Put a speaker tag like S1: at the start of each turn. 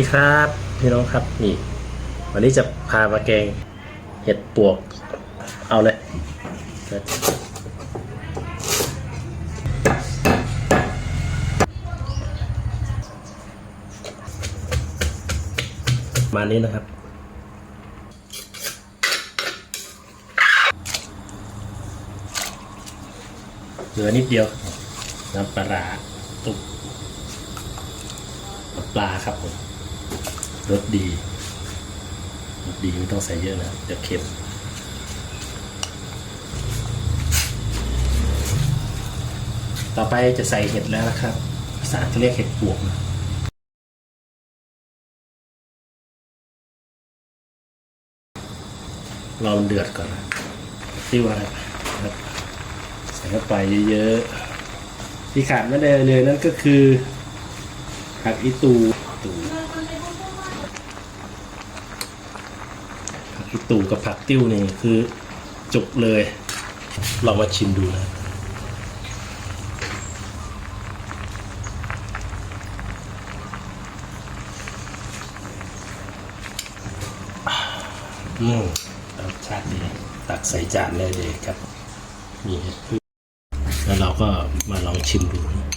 S1: สวัสดีครับพี่น้องครับนี่ วันนี้จะพามาแกงเห็ดปวกเอาเลยมานี้นะครับ เหลือนิดเดียวน้ำปลาตุกปลาครับผม รสดีรสดีไม่ต้องใส่เยอะนะเดี๋ยวเค็มต่อไปจะใส่เห็ดแล้วนะครับภาษาจะเรียกเห็ดปวกนะรอมันเดือดก่อนนะที่ว่านะใส่เข้าไปเยอะๆที่ขาดไม่ได้เลยนั่นก็คือผักอีตูตูผักอี ตูกับผักติ้วนี่คือจุกเลยลองมาชิมดูนะอืมรสชาติดีตักใส่จานได้เลยครับมีเห็ดพึ่แล้วเราก็มาลองชิมดูนะ